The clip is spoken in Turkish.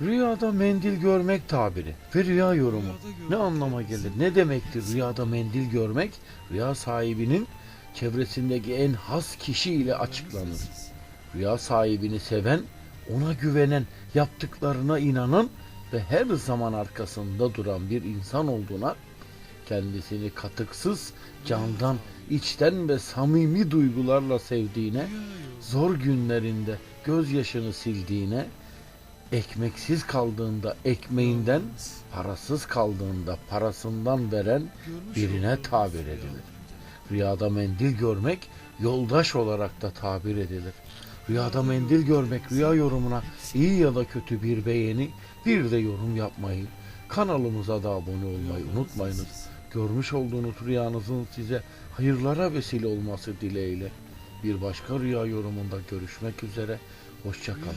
Rüyada mendil görmek tabiri ve rüya yorumu ne anlama gelir? Ne demektir rüyada mendil görmek? Rüya sahibinin çevresindeki en has kişi ile açıklanır. Rüya sahibini seven, ona güvenen, yaptıklarına inanan ve her zaman arkasında duran bir insan olduğuna, kendisini katıksız, candan, içten ve samimi duygularla sevdiğine, zor günlerinde gözyaşını sildiğine, ekmeksiz kaldığında ekmeğinden, parasız kaldığında parasından veren birine tabir edilir. Rüyada mendil görmek yoldaş olarak da tabir edilir. Rüyada mendil görmek rüya yorumuna iyi ya da kötü bir beğeni, bir de yorum yapmayı, kanalımıza da abone olmayı unutmayınız. Görmüş olduğunuz rüyanızın size hayırlara vesile olması dileğiyle. Bir başka rüya yorumunda görüşmek üzere. Hoşçakalın.